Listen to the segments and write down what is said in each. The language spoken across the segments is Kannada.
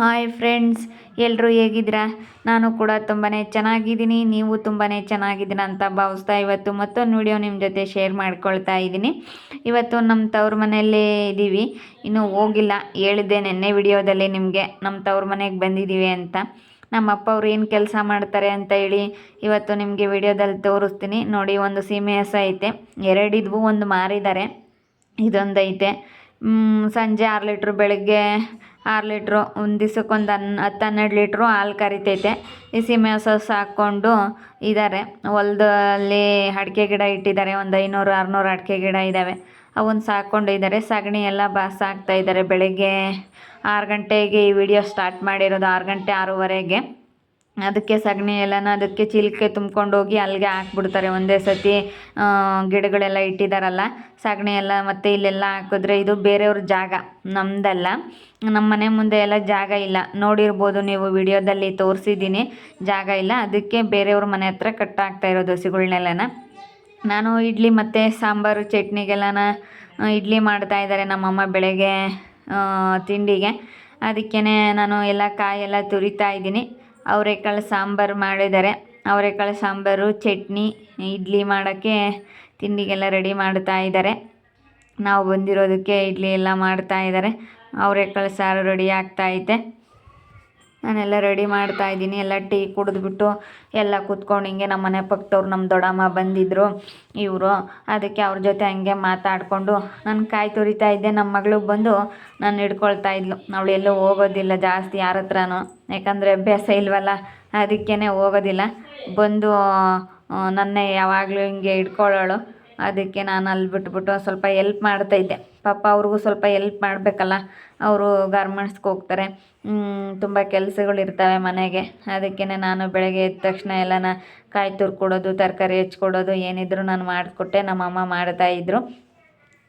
ಹಾಯ್ ಫ್ರೆಂಡ್ಸ್ ಎಲ್ಲರೂ ಹೇಗಿದ್ದೀರಾ? ನಾನು ಕೂಡ ತುಂಬಾ ಚೆನ್ನಾಗಿದ್ದೀನಿ, ನೀವು ತುಂಬಾ ಚೆನ್ನಾಗಿದ್ದೀರಾ ಅಂತ ಭಾವಿಸ್ತಾ ಇವತ್ತು ಮತ್ತೊಂದು ವಿಡಿಯೋ ನಿಮ್ಮ ಜೊತೆ ಶೇರ್ ಮಾಡ್ಕೊಳ್ತಾ ಇದ್ದೀನಿ. ಇವತ್ತು ನಮ್ಮ ತವ್ರ ಮನೆಯಲ್ಲೇ ಇದ್ದೀವಿ ಇನ್ನೂ ಹೋಗಿಲ್ಲ, ಹೇಳಿದ್ದೆ ನಿನ್ನೆ ವಿಡಿಯೋದಲ್ಲಿ ನಿಮಗೆ ನಮ್ಮ ತವ್ರ ಮನೆಗೆ ಬಂದಿದ್ದೀವಿ ಅಂತ. ನಮ್ಮ ಅಪ್ಪ ಅವ್ರು ಏನು ಕೆಲಸ ಮಾಡ್ತಾರೆ ಅಂತ ಹೇಳಿ ಇವತ್ತು ನಿಮಗೆ ವಿಡಿಯೋದಲ್ಲಿ ತೋರಿಸ್ತೀನಿ. ನೋಡಿ, ಒಂದು ಸೀಮೆ ಹಸ ಐತೆ. ಎರಡಿದ್ವು, ಒಂದು ಮಾರಿದ್ದಾರೆ. ಇದೊಂದೈತೆ. ಸಂಜೆ ಆರು ಲೀಟ್ರ್ ಬೆಳಗ್ಗೆ ಆರು ಲೀಟ್ರು, ಒಂದು ದಿವ್ಸಕ್ಕೊಂದು ಹನ್, ಹತ್ತು ಹನ್ನೆರಡು ಲೀಟ್ರು ಹಾಲು ಕರಿತೈತೆ. ಈ ಸೀಮೆ ಹಸು ಸಾಕ್ಕೊಂಡು ಇದ್ದಾರೆ ಹೊಲದಲ್ಲಿ ಅಡಿಕೆ ಗಿಡ ಇಟ್ಟಿದ್ದಾರೆ. ಒಂದು ಐನೂರು, ಆರುನೂರು ಅಡಿಕೆ ಗಿಡ ಇದ್ದಾವೆ ಅವನ್ನ ಸಾಕ್ಕೊಂಡಿದ್ದಾರೆ ಸಗಣಿ ಎಲ್ಲ ಬಾ ಇದ್ದಾರೆ ಬೆಳಗ್ಗೆ ಆರು ಗಂಟೆಗೆ ಈ ವಿಡಿಯೋ ಸ್ಟಾರ್ಟ್ ಮಾಡಿರೋದು ಆರು ಗಂಟೆ ಆರೂವರೆಗೆ. ಅದಕ್ಕೆ ಸಗಣಿ ಎಲ್ಲನ ಅದಕ್ಕೆ ಚಿಲ್ಕೆ ತುಂಬ್ಕೊಂಡು ಹೋಗಿ ಅಲ್ಲಿಗೆ ಹಾಕ್ಬಿಡ್ತಾರೆ. ಒಂದೇ ಸತಿ ಗಿಡಗಳೆಲ್ಲ ಇಟ್ಟಿದ್ದಾರಲ್ಲ ಸಗಣಿ ಎಲ್ಲ ಮತ್ತು ಇಲ್ಲೆಲ್ಲ ಹಾಕಿದ್ರೆ ಇದು ಬೇರೆಯವ್ರ ಜಾಗ ನಮ್ಮದಲ್ಲ ನಮ್ಮ ಮನೆ ಮುಂದೆ ಎಲ್ಲ ಜಾಗ ಇಲ್ಲ. ನೋಡಿರ್ಬೋದು ನೀವು ವಿಡಿಯೋದಲ್ಲಿ ತೋರಿಸಿದ್ದೀನಿ, ಜಾಗ ಇಲ್ಲ. ಅದಕ್ಕೆ ಬೇರೆಯವ್ರ ಮನೆ ಹತ್ರ ಕಟ್ಟಾಗ್ತಾ ಇರೋ ದೋಸೆಗಳ್ನೆಲ್ಲನ ನಾನು ಇಡ್ಲಿ ಮತ್ತು ಸಾಂಬಾರು, ಚಟ್ನಿಗೆಲ್ಲನ ಇಡ್ಲಿ ಮಾಡ್ತಾ ಇದ್ದಾರೆ ನಮ್ಮಮ್ಮ ಬೆಳಗ್ಗೆ ತಿಂಡಿಗೆ. ಅದಕ್ಕೇ ನಾನು ಎಲ್ಲ ಕಾಯೆಲ್ಲ ತುರಿತಾ ಇದ್ದೀನಿ. ಅವರೆಕಾಳು ಸಾಂಬಾರು ಮಾಡಿದ್ದಾರೆ. ಅವರೆಕಾಳು ಸಾಂಬಾರು, ಚಟ್ನಿ, ಇಡ್ಲಿ ಮಾಡೋಕ್ಕೆ ತಿಂಡಿಗೆಲ್ಲ ರೆಡಿ ಮಾಡ್ತಾ ಇದ್ದಾರೆ. ನಾವು ಬಂದಿರೋದಕ್ಕೆ ಇಡ್ಲಿ ಎಲ್ಲ ಮಾಡ್ತಾ ಇದ್ದಾರೆ. ಅವರೆಕಾಳು ಸಾರು ರೆಡಿ ಆಗ್ತಾ ಐತೆ ನಾನೆಲ್ಲ ರೆಡಿ ಮಾಡ್ತಾ ಇದ್ದೀನಿ. ಎಲ್ಲ ಟೀ ಕುಡಿದ್ಬಿಟ್ಟು ಎಲ್ಲ ಕೂತ್ಕೊಂಡು ಹಿಂಗೆ ನಮ್ಮ ಮನೆ ಪಕ್ಕದವ್ರು ನಮ್ಮ ದೊಡ್ಡಮ್ಮ ಬಂದಿದ್ದರು ಇವರು. ಅದಕ್ಕೆ ಅವ್ರ ಜೊತೆ ಹಂಗೆ ಮಾತಾಡಿಕೊಂಡು ನಾನು ಕಾಯಿ ತುರಿತಾ ಇದ್ದೆ. ನಮ್ಮ ಮಗಳು ಬಂದು ನಾನು ಹಿಡ್ಕೊಳ್ತಾ ಇದ್ಲು. ಅವಳು ಎಲ್ಲೂ ಹೋಗೋದಿಲ್ಲ ಜಾಸ್ತಿ ಯಾರ ಹತ್ರನೂ. ಯಾಕಂದರೆ ಅಭ್ಯಾಸ ಇಲ್ವಲ್ಲ ಅದಕ್ಕೇ ಹೋಗೋದಿಲ್ಲ. ಬಂದು ನನ್ನ ಯಾವಾಗಲೂ ಹಿಂಗೆ ಹಿಡ್ಕೊಳ್ಳೋಳು ಅದಕ್ಕೆ ನಾನು ಅಲ್ಲಿ ಬಿಟ್ಬಿಟ್ಟು ಸ್ವಲ್ಪ ಎಲ್ಪ್ ಮಾಡ್ತಾ ಇದ್ದೆ. ಪಾಪ ಅವ್ರಿಗೂ ಸ್ವಲ್ಪ ಎಲ್ಪ್ ಮಾಡಬೇಕಲ್ಲ. ಅವರು ಗಾರ್ಮೆಂಟ್ಸ್ಗೆ ಹೋಗ್ತಾರೆ. ತುಂಬ ಕೆಲಸಗಳು ಇರ್ತವೆ ಮನೆಗೆ. ಅದಕ್ಕೇ ನಾನು ಬೆಳಗ್ಗೆ ಎದ್ದ ತಕ್ಷಣ ಎಲ್ಲನ ಕಾಯಿ ತುರ್ಕೊಡೋದು, ತರಕಾರಿ ಹೆಚ್ಕೊಡೋದು, ಏನಿದ್ರು ನಾನು ಮಾಡಿಕೊಟ್ಟೆ. ನಮ್ಮಮ್ಮ ಮಾಡ್ತಾಯಿದ್ರು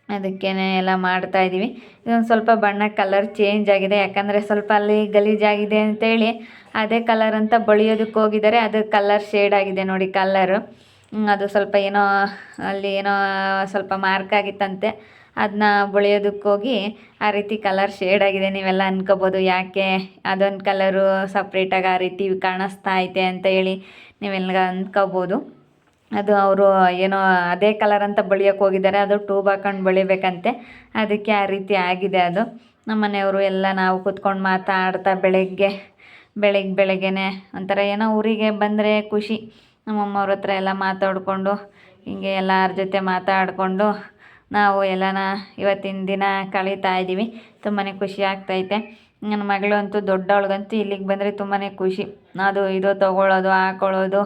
ಅದಕ್ಕೇ ಎಲ್ಲ ಮಾಡ್ತಾ ಇದ್ದೀವಿ. ಇದೊಂದು ಸ್ವಲ್ಪ ಬಣ್ಣ ಕಲರ್ ಚೇಂಜ್ ಆಗಿದೆ. ಯಾಕಂದರೆ ಸ್ವಲ್ಪ ಅಲ್ಲಿ ಗಲೀಜಾಗಿದೆ ಅಂತೇಳಿ. ಅದೇ ಕಲರ್ ಅಂತ ಬಳಿಯೋದಕ್ಕೆ ಹೋಗಿದ್ದಾರೆ. ಅದು ಕಲರ್ ಶೇಡ್ ಆಗಿದೆ ನೋಡಿ ಕಲ್ಲರು ಅದು ಸ್ವಲ್ಪ ಏನೋ, ಅಲ್ಲಿ ಏನೋ ಸ್ವಲ್ಪ ಮಾರ್ಕ್ ಆಗಿತ್ತಂತೆ. ಅದನ್ನ ಬಳಿಯೋದಕ್ಕೋಗಿ ಆ ರೀತಿ ಕಲರ್ ಶೇಡ್ ಆಗಿದೆ, ನೀವೆಲ್ಲ ಅನ್ಕೋಬೋದು ಯಾಕೆ ಅದೊಂದು ಕಲರು ಸಪ್ರೇಟಾಗಿ ಆ ರೀತಿ ಕಾಣಿಸ್ತಾ ಐತೆ ಅಂತ ಹೇಳಿ ನೀವೆಲ್ಲ ಅಂದ್ಕೋಬೋದು ಅದು ಅವರು ಏನೋ ಅದೇ ಕಲರ್ ಅಂತ ಬಳಿಯೋಕೆ ಹೋಗಿದ್ದಾರೆ, ಅದು ಟ್ಯೂಬ್ ಹಾಕೊಂಡು ಬಳಿಬೇಕಂತೆ. ಅದಕ್ಕೆ ಆ ರೀತಿ ಆಗಿದೆ ಅದು. ನಮ್ಮ ಮನೆಯವರು ಎಲ್ಲ ನಾವು ಕೂತ್ಕೊಂಡು ಮಾತಾಡ್ತಾ ಬೆಳಗ್ಗೆ ಬೆಳಗ್ಗೆ ಬೆಳಗ್ಗೆನೆ ಒಂಥರ ಏನೋ ಊರಿಗೆ ಬಂದರೆ ಖುಷಿ. ನಮ್ಮಮ್ಮವ್ರ ಹತ್ರ ಎಲ್ಲ ಮಾತಾಡಿಕೊಂಡು, ಹಿಂಗೆ ಎಲ್ಲರ ಜೊತೆ ಮಾತಾಡಿಕೊಂಡು ನಾವು ಎಲ್ಲನ ಇವತ್ತಿನ ದಿನ ಕಳೀತಾ ಇದ್ದೀವಿ. ತುಂಬಾ ಖುಷಿ ಆಗ್ತೈತೆ. ನನ್ನ ಮಗಳು ಅಂತೂ ದೊಡ್ಡವಳಿಗಂತೂ ಇಲ್ಲಿಗೆ ಬಂದರೆ ತುಂಬಾ ಖುಷಿ. ಅದು ಇದು ತೊಗೊಳ್ಳೋದು ಹಾಕೊಳ್ಳೋದು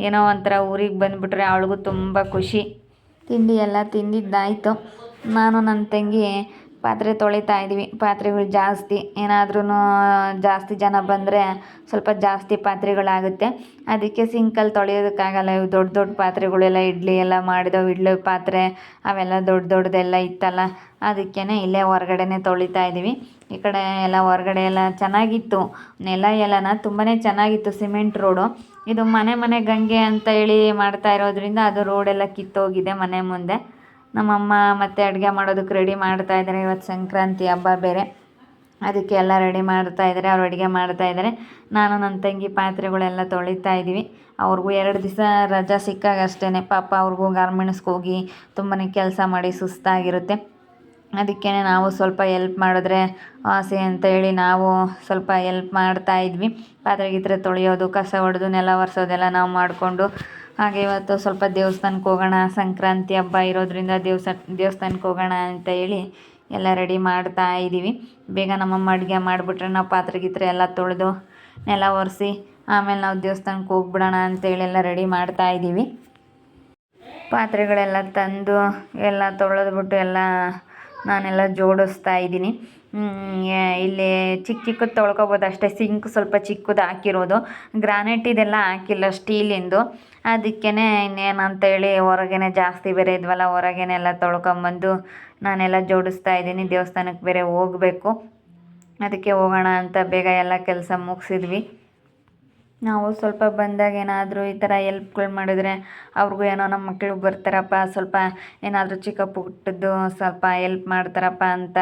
ಏನೋ ಒಂಥರ ಊರಿಗೆ ಬಂದುಬಿಟ್ರೆ ಅವಳಿಗೂ ತುಂಬ ಖುಷಿ. ತಿಂಡಿ ಎಲ್ಲ ತಿಂದಿದ್ದಾಯಿತು. ನಾನು ನನ್ನ ತಂಗಿ ಪಾತ್ರೆ ತೊಳಿತಾ ಇದ್ದೀವಿ ಪಾತ್ರೆಗಳು ಜಾಸ್ತಿ. ಏನಾದ್ರೂ ಜಾಸ್ತಿ ಜನ ಬಂದರೆ ಸ್ವಲ್ಪ ಜಾಸ್ತಿ ಪಾತ್ರೆಗಳಾಗುತ್ತೆ. ಅದಕ್ಕೆ ಸಿಂಕಲ್ಲಿ ತೊಳೆಯೋದಕ್ಕಾಗಲ್ಲ. ಇವು ದೊಡ್ಡ ದೊಡ್ಡ ಪಾತ್ರೆಗಳೆಲ್ಲ, ಇಡ್ಲಿ ಎಲ್ಲ ಮಾಡಿದವು. ಇಡ್ಲಿ ಪಾತ್ರೆ ಅವೆಲ್ಲ ದೊಡ್ಡ ದೊಡ್ಡದೆಲ್ಲ ಇತ್ತಲ್ಲ. ಅದಕ್ಕೇ ಇಲ್ಲೇ ಹೊರಗಡೆನೇ ತೊಳಿತಾ ಇದ್ದೀವಿ ಈ ಕಡೆ ಎಲ್ಲ ಹೊರಗಡೆ ಎಲ್ಲ ಚೆನ್ನಾಗಿತ್ತು. ನೆಲ ಎಲ್ಲನ ತುಂಬಾ ಚೆನ್ನಾಗಿತ್ತು. Cement road. ಇದು ಮನೆ ಮನೆ ಗಂಗೆ ಅಂತ ಹೇಳಿ ಮಾಡ್ತಾ ಇರೋದ್ರಿಂದ ಅದು ರೋಡೆಲ್ಲ ಕಿತ್ತೋಗಿದೆ ಮನೆ ಮುಂದೆ. ನಮ್ಮಮ್ಮ ಮತ್ತೆ ಅಡುಗೆ ಮಾಡೋದಕ್ಕೆ ರೆಡಿ ಮಾಡ್ತಾ ಇದ್ದಾರೆ. ಇವತ್ತು ಸಂಕ್ರಾಂತಿ ಹಬ್ಬ ಬೇರೆ. ಅದಕ್ಕೆ ಎಲ್ಲ ರೆಡಿ ಮಾಡ್ತಾ ಇದ್ದಾರೆ. ಅವ್ರು ಅಡುಗೆ ಮಾಡ್ತಾ ಇದ್ದಾರೆ. ನಾನು, ನನ್ನ ತಂಗಿ ಪಾತ್ರೆಗಳೆಲ್ಲ ತೊಳಿತಾ ಇದ್ದೀವಿ. ಅವ್ರಿಗೂ ಎರಡು ದಿವಸ ರಜಾ ಸಿಕ್ಕಾಗ ಅಷ್ಟೇ ಪಾಪ ಅವ್ರಿಗೂ ಗಾರ್ಮೆಂಟ್ಸ್ಗೆ ಹೋಗಿ ತುಂಬಾ ಕೆಲಸ ಮಾಡಿ ಸುಸ್ತಾಗಿರುತ್ತೆ. ಅದಕ್ಕೇ ನಾವು ಸ್ವಲ್ಪ ಎಲ್ಪ್ ಮಾಡಿದ್ರೆ ಆಸೆ ಅಂತ ಹೇಳಿ ನಾವು ಸ್ವಲ್ಪ ಎಲ್ಪ್ ಮಾಡ್ತಾ ಇದ್ವಿ. ಪಾತ್ರೆ ಗೀತ್ರೆ ತೊಳೆಯೋದು, ಕಸ ಹೊಡೆದು ನೆಲ ಒರೆಸೋದೆಲ್ಲ ನಾವು ಮಾಡಿಕೊಂಡು ಹಾಗೆ ಇವತ್ತು ಸ್ವಲ್ಪ ದೇವಸ್ಥಾನಕ್ಕೆ ಹೋಗೋಣ. ಸಂಕ್ರಾಂತಿ ಹಬ್ಬ ಇರೋದ್ರಿಂದ ದೇವಸ, ದೇವಸ್ಥಾನಕ್ಕೆ ಹೋಗೋಣ ಅಂತ ಹೇಳಿ ಎಲ್ಲ ರೆಡಿ ಮಾಡ್ತಾ ಇದ್ದೀವಿ. ಬೇಗ ನಮ್ಮಮ್ಮ ಅಡುಗೆ ಮಾಡಿಬಿಟ್ರೆ ನಾವು ಪಾತ್ರೆ ಗೀತ್ರೆ ಎಲ್ಲ ತೊಳೆದು ನೆಲ ಒರೆಸಿ ಆಮೇಲೆ ನಾವು ದೇವಸ್ಥಾನಕ್ಕೆ ಹೋಗ್ಬಿಡೋಣ ಅಂತೇಳಿ ಎಲ್ಲ ರೆಡಿ ಮಾಡ್ತಾ ಇದ್ದೀವಿ. ಪಾತ್ರೆಗಳೆಲ್ಲ ತಂದು ಎಲ್ಲ ತೊಳೆದ್ಬಿಟ್ಟು ಎಲ್ಲ ನಾನೆಲ್ಲ ಜೋಡಿಸ್ತಾ ಇದ್ದೀನಿ. ಇಲ್ಲಿ ಚಿಕ್ಕ ಚಿಕ್ಕದು ತೊಳ್ಕೊಬೋದು ಅಷ್ಟೇ. ಸಿಂಕ್ ಸ್ವಲ್ಪ ಚಿಕ್ಕದು ಹಾಕಿರೋದು. ಗ್ರಾನೈಟ್ ಇದೆಲ್ಲ ಹಾಕಿಲ್ಲ ಸ್ಟೀಲಿಂದು. ಅದಕ್ಕೇ ಇನ್ನೇನು ಅಂತೇಳಿ ಹೊರಗೇನೆ ಜಾಸ್ತಿ ಬೇರೆ ಇದ್ವಲ್ಲ, ಹೊರಗೇನೆಲ್ಲ ತೊಳ್ಕೊಂಬಂದು ನಾನೆಲ್ಲ ಜೋಡಿಸ್ತಾ ಇದ್ದೀನಿ. ದೇವಸ್ಥಾನಕ್ಕೆ ಬೇರೆ ಹೋಗಬೇಕು. ಅದಕ್ಕೆ ಹೋಗೋಣ ಅಂತ ಬೇಗ ಎಲ್ಲ ಕೆಲಸ ಮುಗಿಸಿದ್ವಿ. ನಾವು ಸ್ವಲ್ಪ ಬಂದಾಗ ಏನಾದರೂ ಈ ಥರ ಎಲ್ಪ್ಗಳು ಮಾಡಿದ್ರೆ ಅವ್ರಿಗೂ ಏನೋ ನಮ್ಮ ಮಕ್ಕಳು ಬರ್ತಾರಪ್ಪ, ಸ್ವಲ್ಪ ಏನಾದರೂ ಚಿಕ್ಕ ಪುಟ್ಟದ್ದು ಸ್ವಲ್ಪ ಎಲ್ಪ್ ಮಾಡ್ತಾರಪ್ಪ ಅಂತ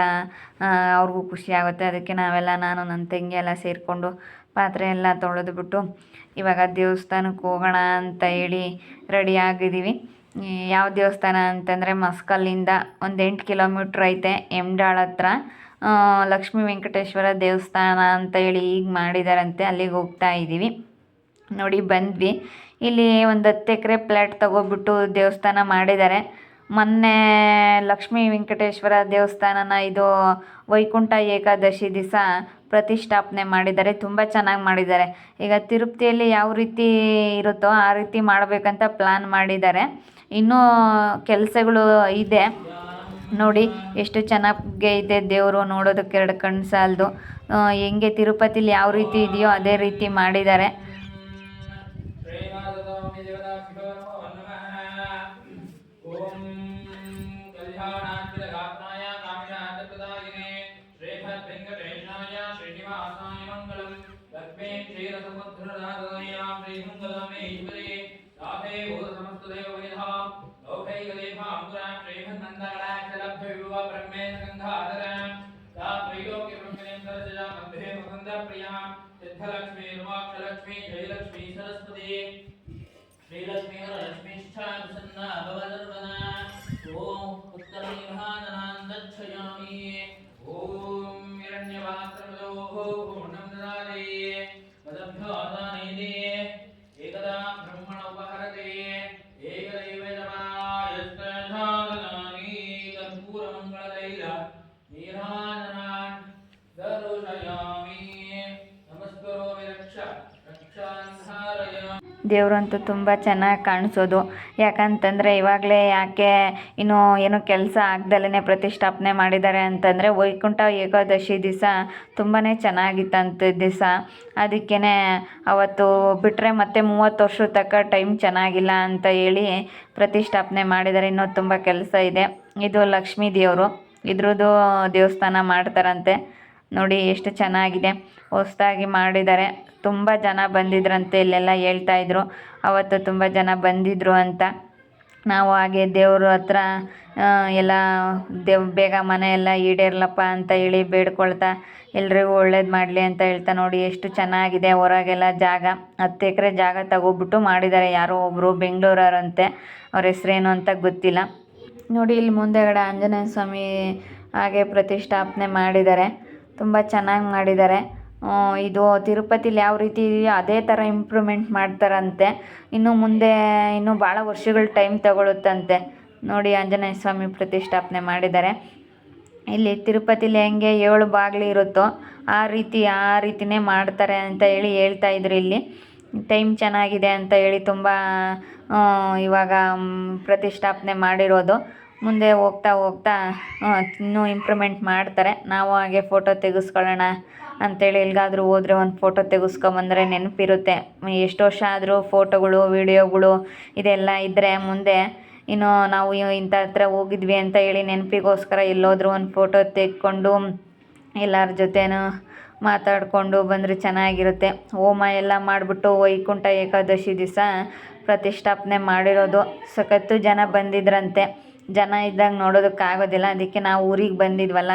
ಅವ್ರಿಗೂ ಖುಷಿ ಆಗುತ್ತೆ. ಅದಕ್ಕೆ ನಾವೆಲ್ಲ, ನಾನು, ನನ್ನ ತಂಗಿ ಎಲ್ಲ ಸೇರಿಕೊಂಡು ಪಾತ್ರೆ ಎಲ್ಲ ತೊಳೆದ್ಬಿಟ್ಟು ಇವಾಗ ದೇವಸ್ಥಾನಕ್ಕೆ ಹೋಗೋಣ ಅಂತ ಹೇಳಿ ರೆಡಿ ಆಗಿದ್ದೀವಿ. ಯಾವ ದೇವಸ್ಥಾನ ಅಂತಂದರೆ ಮಸ್ಕಲ್ಲಿಂದ ಒಂದು ಎಂಟು ಕಿಲೋಮೀಟ್ರ್ ಐತೆ, ಎಮ್ಡಾಳ್ ಹತ್ರ. ಲಕ್ಷ್ಮೀ ವೆಂಕಟೇಶ್ವರ ದೇವಸ್ಥಾನ ಅಂತ ಹೇಳಿ ಈಗ ಮಾಡಿದಾರಂತೆ, ಅಲ್ಲಿಗೆ ಹೋಗ್ತಾ ಇದ್ದೀವಿ. ನೋಡಿ, ಬಂದ್ವಿ. ಇಲ್ಲಿ ಒಂದು ಹತ್ತು ಎಕರೆ ಪ್ಲ್ಯಾಟ್ ತಗೊಬಿಟ್ಟು ದೇವಸ್ಥಾನ ಮಾಡಿದ್ದಾರೆ. ಮೊನ್ನೆ ಲಕ್ಷ್ಮೀ ವೆಂಕಟೇಶ್ವರ ದೇವಸ್ಥಾನನ ಇದು ವೈಕುಂಠ ಏಕಾದಶಿ ದಿವಸ ಪ್ರತಿಷ್ಠಾಪನೆ ಮಾಡಿದ್ದಾರೆ. ತುಂಬ ಚೆನ್ನಾಗಿ ಮಾಡಿದ್ದಾರೆ. ಈಗ ತಿರುಪತಿಯಲ್ಲಿ ಯಾವ ರೀತಿ ಇರುತ್ತೋ ಆ ರೀತಿ ಮಾಡಬೇಕಂತ ಪ್ಲ್ಯಾನ್ ಮಾಡಿದ್ದಾರೆ. ಇನ್ನೂ ಕೆಲಸಗಳು ಇದೆ. ನೋಡಿ ಎಷ್ಟು ಚೆನ್ನಾಗಿ ಇದೆ ದೇವರು ನೋಡೋದಕ್ಕೆ ಎರಡು ಕಣ್ಣು ಸಾಲದು. ಹೆಂಗೆ ತಿರುಪತಿಲಿ ಯಾವ ರೀತಿ ಇದೆಯೋ ಅದೇ ರೀತಿ ಮಾಡಿದ್ದಾರೆ. गोपैकदेवाम्बुरां श्रीमन्नन्दगणाक्षलभ्यविभुव ब्रह्मेण गन्धाधरां सा त्रैलोक्य ब्रह्मणेन्द्रजया मन्धे मकन्दप्रियाँ सिद्धलक्ष्मी उमाक्षलक्ष्मी जयलक्ष्मी सरस्वती। श्रीलक्ष्मी ದೇವರಂತೂ ತುಂಬ ಚೆನ್ನಾಗಿ ಕಾಣಿಸೋದು. ಯಾಕಂತಂದರೆ ಇವಾಗಲೇ ಯಾಕೆ ಇನ್ನು ಏನು ಕೆಲಸ ಆಗ್ದಲೇ ಪ್ರತಿಷ್ಠಾಪನೆ ಮಾಡಿದ್ದಾರೆ ಅಂತಂದರೆ ವೈಕುಂಠ ಏಕಾದಶಿ ದಿವಸ ತುಂಬಾ ಚೆನ್ನಾಗಿತ್ತಂತ ದಿವಸ. ಅದಕ್ಕೇ ಅವತ್ತು ಬಿಟ್ಟರೆ ಮತ್ತೆ ಮೂವತ್ತು ವರ್ಷದ ತಕ್ಕ ಟೈಮ್ ಚೆನ್ನಾಗಿಲ್ಲ ಅಂತ ಹೇಳಿ ಪ್ರತಿಷ್ಠಾಪನೆ ಮಾಡಿದ್ದಾರೆ. ಇನ್ನೂ ತುಂಬ ಕೆಲಸ ಇದೆ. ಇದು ಲಕ್ಷ್ಮೀ ದೇವರು. ಇದ್ರದ್ದು ದೇವಸ್ಥಾನ ಮಾಡ್ತಾರಂತೆ. ನೋಡಿ ಎಷ್ಟು ಚೆನ್ನಾಗಿದೆ. ಹೊಸದಾಗಿ ಮಾಡಿದ್ದಾರೆ. ತುಂಬ ಜನ ಬಂದಿದ್ರಂತೆ, ಇಲ್ಲೆಲ್ಲ ಹೇಳ್ತಾ ಇದ್ರು. ಅವತ್ತು ತುಂಬ ಜನ ಬಂದಿದ್ರು ಅಂತ. ನಾವು ಹಾಗೆ ದೇವ್ರ ಹತ್ರ ಎಲ್ಲ ದೇವ್, ಬೇಗ ಮನೆ ಎಲ್ಲ ಈಡೇರ್ಲಪ್ಪ ಅಂತ ಹೇಳಿ ಬೇಡ್ಕೊಳ್ತಾ, ಎಲ್ರಿಗೂ ಒಳ್ಳೇದು ಮಾಡಲಿ ಅಂತ ಹೇಳ್ತಾ ನೋಡಿ ಎಷ್ಟು ಚೆನ್ನಾಗಿದೆ ಹೊರಗೆಲ್ಲ ಜಾಗ. ಹತ್ತು ಎಕರೆ ಜಾಗ ತಗೊಬಿಟ್ಟು ಮಾಡಿದ್ದಾರೆ ಯಾರೋ ಒಬ್ಬರು ಬೆಂಗಳೂರವ್ರಂತೆ. ಅವ್ರ ಹೆಸ್ರೇನು ಅಂತ ಗೊತ್ತಿಲ್ಲ. ನೋಡಿ, ಇಲ್ಲಿ ಮುಂದೆಗಡೆ ಆಂಜನೇಯ ಸ್ವಾಮಿ ಹಾಗೆ ಪ್ರತಿಷ್ಠಾಪನೆ ಮಾಡಿದ್ದಾರೆ. ತುಂಬ ಚೆನ್ನಾಗಿ ಮಾಡಿದ್ದಾರೆ. ಇದು ತಿರುಪತಿಲಿ ಯಾವ ರೀತಿ ಇದೆಯೋ ಅದೇ ಥರ ಇಂಪ್ರೂವ್ಮೆಂಟ್ ಮಾಡ್ತಾರಂತೆ. ಇನ್ನು ಮುಂದೆ ಇನ್ನೂ ಭಾಳ ವರ್ಷಗಳು ಟೈಮ್ ತಗೊಳುತ್ತಂತೆ. ನೋಡಿ, ಆಂಜನೇಯ ಸ್ವಾಮಿ ಪ್ರತಿಷ್ಠಾಪನೆ ಮಾಡಿದ್ದಾರೆ. ಇಲ್ಲಿ ತಿರುಪತಿಲಿ ಹೆಂಗೆ ಏಳು ಬಾಗಿಲು ಇರುತ್ತೋ ಆ ರೀತಿ, ಆ ರೀತಿನೇ ಮಾಡ್ತಾರೆ ಅಂತ ಹೇಳಿ ಹೇಳ್ತಾ ಇದ್ರು ಇಲ್ಲಿ. ಟೈಮ್ ಚೆನ್ನಾಗಿದೆ ಅಂತ ಹೇಳಿ ತುಂಬ ಇವಾಗ ಪ್ರತಿಷ್ಠಾಪನೆ ಮಾಡಿರೋದು. ಮುಂದೆ ಹೋಗ್ತಾ ಹೋಗ್ತಾ ಇನ್ನೂ ಇಂಪ್ರೂವ್ಮೆಂಟ್ ಮಾಡ್ತಾರೆ. ನಾವು ಹಾಗೆ ಫೋಟೋ ತೆಗೆಸ್ಕೊಳ್ಳೋಣ ಅಂತೇಳಿ ಎಲ್ಲಿಗಾದ್ರೂ ಹೋದ್ರೆ ಒಂದು ಫೋಟೋ ತೆಗೆಸ್ಕೊಂಬಂದ್ರೆ ನೆನಪಿರುತ್ತೆ. ಎಷ್ಟು ವರ್ಷ ಆದರೂ ಫೋಟೋಗಳು ವೀಡಿಯೋಗಳು ಇದೆಲ್ಲ ಇದ್ದರೆ ಮುಂದೆ ಇನ್ನು ನಾವು ಇಂಥ ಹತ್ರ ಹೋಗಿದ್ವಿ ಅಂತ ಹೇಳಿ ನೆನಪಿಗೋಸ್ಕರ ಎಲ್ಲೋದ್ರೂ ಒಂದು ಫೋಟೋ ತೆಕ್ಕೊಂಡು ಎಲ್ಲರ ಜೊತೆನೂ ಮಾತಾಡಿಕೊಂಡು ಬಂದರೆ ಚೆನ್ನಾಗಿರುತ್ತೆ. ಹೋಮ ಎಲ್ಲ ಮಾಡಿಬಿಟ್ಟು ವೈಕುಂಠ ಏಕಾದಶಿ ದಿವಸ ಪ್ರತಿಷ್ಠಾಪನೆ ಮಾಡಿರೋದು. ಸಖತ್ತು ಜನ ಬಂದಿದ್ರಂತೆ. ಜನ ಇದ್ದಾಗ ನೋಡೋದಕ್ಕಾಗೋದಿಲ್ಲ ಅದಕ್ಕೆ ನಾವು ಊರಿಗೆ ಬಂದಿದ್ವಲ್ಲ,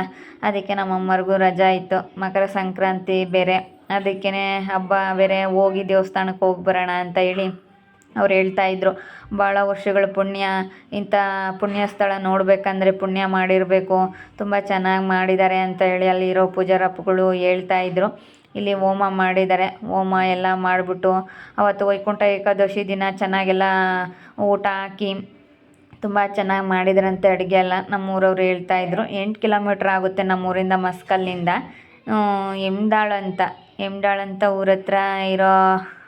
ಅದಕ್ಕೆ ನಮ್ಮ ಅಮ್ಮವ್ರಿಗೂ ರಜಾ ಇತ್ತು. ಮಕರ ಸಂಕ್ರಾಂತಿ ಬೇರೆ ಅದಕ್ಕೇ ಹಬ್ಬ ಬೇರೆ, ಹೋಗಿ ದೇವಸ್ಥಾನಕ್ಕೆ ಹೋಗಿ ಬರೋಣ ಅಂತ ಹೇಳಿ ಅವ್ರು ಹೇಳ್ತಾಯಿದ್ರು ಭಾಳ ವರ್ಷಗಳ ಪುಣ್ಯ, ಇಂಥ ಪುಣ್ಯ ಸ್ಥಳ ನೋಡಬೇಕಂದ್ರೆ ಪುಣ್ಯ ಮಾಡಿರಬೇಕು. ತುಂಬ ಚೆನ್ನಾಗಿ ಮಾಡಿದ್ದಾರೆ ಅಂತ ಹೇಳಿ ಅಲ್ಲಿರೋ ಪೂಜಾರಪ್ಪಗಳು ಹೇಳ್ತಾಯಿದ್ರು ಇಲ್ಲಿ ಹೋಮ ಮಾಡಿದ್ದಾರೆ. ಹೋಮ ಎಲ್ಲ ಮಾಡಿಬಿಟ್ಟು ಅವತ್ತು ವೈಕುಂಠ ಏಕಾದಶಿ ದಿನ ಚೆನ್ನಾಗೆಲ್ಲ ಊಟ ಹಾಕಿ ತುಂಬ ಚೆನ್ನಾಗಿ ಮಾಡಿದ್ರಂತೆ ಅಡುಗೆ ಎಲ್ಲ. ನಮ್ಮೂರವ್ರು ಹೇಳ್ತಾಯಿದ್ರು ಎಂಟು ಕಿಲೋಮೀಟ್ರ್ ಆಗುತ್ತೆ ನಮ್ಮೂರಿಂದ ಮಸ್ಕಲ್ನಿಂದ ಎಮ್ದಾಳ್ ಅಂತ. ಎಮ್ದಾಳ್ ಅಂತ ಊರ ಹತ್ರ ಇರೋ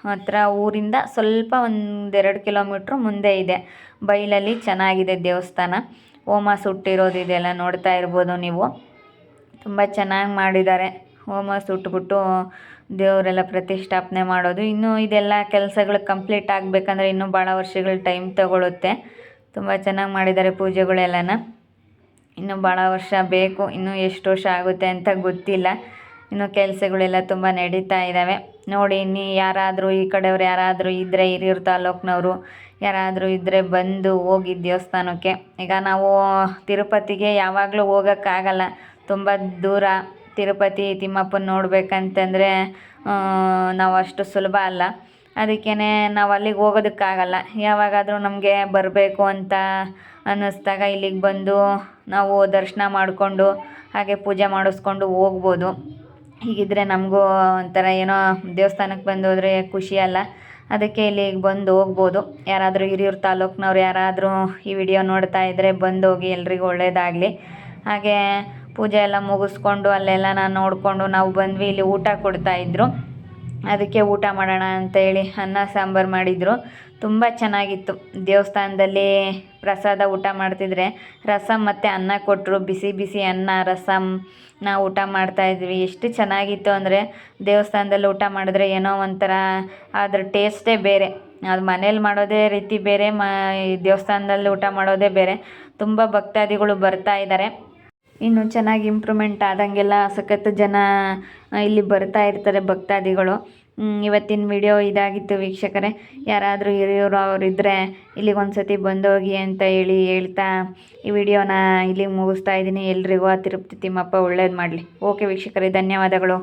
ಹತ್ರ ಊರಿಂದ ಸ್ವಲ್ಪ ಒಂದೆರಡು ಕಿಲೋಮೀಟ್ರ್ ಮುಂದೆ ಇದೆ. ಬೈಲಲ್ಲಿ ಚೆನ್ನಾಗಿದೆ ದೇವಸ್ಥಾನ. ಹೋಮ ಸುಟ್ಟಿರೋದು ಇದೆಲ್ಲ ನೋಡ್ತಾ ಇರ್ಬೋದು ನೀವು. ತುಂಬ ಚೆನ್ನಾಗಿ ಮಾಡಿದ್ದಾರೆ. ಹೋಮ ಸುಟ್ಬಿಟ್ಟು ದೇವರೆಲ್ಲ ಪ್ರತಿಷ್ಠಾಪನೆ ಮಾಡೋದು. ಇನ್ನೂ ಇದೆಲ್ಲ ಕೆಲಸಗಳು ಕಂಪ್ಲೀಟ್ ಆಗಬೇಕಂದ್ರೆ ಇನ್ನೂ ಭಾಳ ವರ್ಷಗಳು ಟೈಮ್ ತಗೊಳುತ್ತೆ. ತುಂಬ ಚೆನ್ನಾಗಿ ಮಾಡಿದ್ದಾರೆ ಪೂಜೆಗಳೆಲ್ಲನ. ಇನ್ನೂ ಭಾಳ ವರ್ಷ ಬೇಕು, ಇನ್ನೂ ಎಷ್ಟು ವರ್ಷ ಆಗುತ್ತೆ ಅಂತ ಗೊತ್ತಿಲ್ಲ. ಇನ್ನು ಕೆಲಸಗಳೆಲ್ಲ ತುಂಬ ನಡೀತಾ ಇದ್ದಾವೆ ನೋಡಿ, ಇನ್ನು ಯಾರಾದರೂ ಈ ಕಡೆಯವ್ರು ಯಾರಾದರೂ ಇದ್ದರೆ ಹಿರಿಯೂರು ತಾಲೂಕ್ನವರು ಯಾರಾದರೂ ಇದ್ದರೆ ಬಂದು ಹೋಗಿ ದೇವಸ್ಥಾನಕ್ಕೆ. ಈಗ ನಾವು ತಿರುಪತಿಗೆ ಯಾವಾಗಲೂ ಹೋಗೋಕ್ಕಾಗಲ್ಲ. ತುಂಬ ದೂರ ತಿರುಪತಿ ತಿಮ್ಮಪ್ಪನ ನೋಡಬೇಕಂತಂದರೆ ನಾವು ಅಷ್ಟು ಸುಲಭ ಅಲ್ಲ. ಅದಕ್ಕೇ ನಾವು ಅಲ್ಲಿಗೆ ಹೋಗೋದಕ್ಕಾಗಲ್ಲ. ಯಾವಾಗಾದರೂ ನಮಗೆ ಬರಬೇಕು ಅಂತ ಅನ್ನಿಸ್ದಾಗ ಇಲ್ಲಿಗೆ ಬಂದು ನಾವು ದರ್ಶನ ಮಾಡಿಕೊಂಡು ಹಾಗೆ ಪೂಜೆ ಮಾಡಿಸ್ಕೊಂಡು ಹೋಗ್ಬೋದು. ಹೀಗಿದ್ದರೆ ನಮಗೂ ಒಂಥರ ಏನೋ ದೇವಸ್ಥಾನಕ್ಕೆ ಬಂದು ಹೋದರೆ ಖುಷಿ ಅಲ್ಲ. ಅದಕ್ಕೆ ಇಲ್ಲಿಗೆ ಬಂದು ಹೋಗ್ಬೋದು. ಯಾರಾದರೂ ಹಿರಿಯೂರು ತಾಲೂಕ್ನವ್ರು ಯಾರಾದರೂ ಈ ವಿಡಿಯೋ ನೋಡ್ತಾ ಇದ್ದರೆ ಬಂದು ಹೋಗಿ ಎಲ್ರಿಗೂ ಒಳ್ಳೆಯದಾಗಲಿ ಹಾಗೆ ಪೂಜೆ ಎಲ್ಲ ಮುಗಿಸ್ಕೊಂಡು ಅಲ್ಲೆಲ್ಲ ನಾನು ನೋಡಿಕೊಂಡು ನಾವು ಬಂದ್ವಿ, ಇಲ್ಲಿ ಊಟ ಕೊಡ್ತಾಯಿದ್ರು ಅದಕ್ಕೆ ಊಟ ಮಾಡೋಣ ಅಂತ ಹೇಳಿ ಅನ್ನ ಸಾಂಬಾರು ಮಾಡಿದರು. ತುಂಬ ಚೆನ್ನಾಗಿತ್ತು. ದೇವಸ್ಥಾನದಲ್ಲಿ ಪ್ರಸಾದ ಊಟ ಮಾಡ್ತಿದ್ರೆ ರಸಮ್ ಮತ್ತು ಅನ್ನ ಕೊಟ್ಟರು ಬಿಸಿ ಬಿಸಿ ಅನ್ನ ರಸಮ್ ನಾವು ಊಟ ಮಾಡ್ತಾಯಿದ್ವಿ ಎಷ್ಟು ಚೆನ್ನಾಗಿತ್ತು ಅಂದರೆ ದೇವಸ್ಥಾನದಲ್ಲಿ ಊಟ ಮಾಡಿದ್ರೆ ಏನೋ ಒಂಥರ ಅದ್ರ ಟೇಸ್ಟೇ ಬೇರೆ. ಅದು ಮನೇಲಿ ಮಾಡೋದೇ ರೀತಿ ಬೇರೆ, ಮ ದೇವಸ್ಥಾನದಲ್ಲಿ ಊಟ ಮಾಡೋದೇ ಬೇರೆ. ತುಂಬ ಭಕ್ತಾದಿಗಳು ಬರ್ತಾ ಇದ್ದಾರೆ ಇನ್ನು ಚೆನ್ನಾಗಿ ಇಂಪ್ರೂವ್ಮೆಂಟ್ ಆದಂಗೆಲ್ಲ ಸಖತ್ತು ಜನ ಇಲ್ಲಿ ಬರ್ತಾ ಇರ್ತಾರೆ ಭಕ್ತಾದಿಗಳು. ಇವತ್ತಿನ ವಿಡಿಯೋ ಇದಾಗಿತ್ತು ವೀಕ್ಷಕರೇ. ಯಾರಾದರೂ ಹಿರಿಯರು ಅವ್ರು ಇದ್ದರೆ ಇಲ್ಲಿಗೆ ಒಂದು ಸತಿ ಬಂದೋಗಿ ಅಂತ ಹೇಳಿ ಹೇಳ್ತಾ ಈ ವಿಡಿಯೋನ ಇಲ್ಲಿಗೆ ಮುಗಿಸ್ತಾ ಇದ್ದೀನಿ. ಎಲ್ರಿಗೂ ಆ ತಿರುಪತಿ ತಿಮ್ಮಪ್ಪ ಒಳ್ಳೇದು ಮಾಡಲಿ. ಓಕೆ ವೀಕ್ಷಕರೇ, ಧನ್ಯವಾದಗಳು.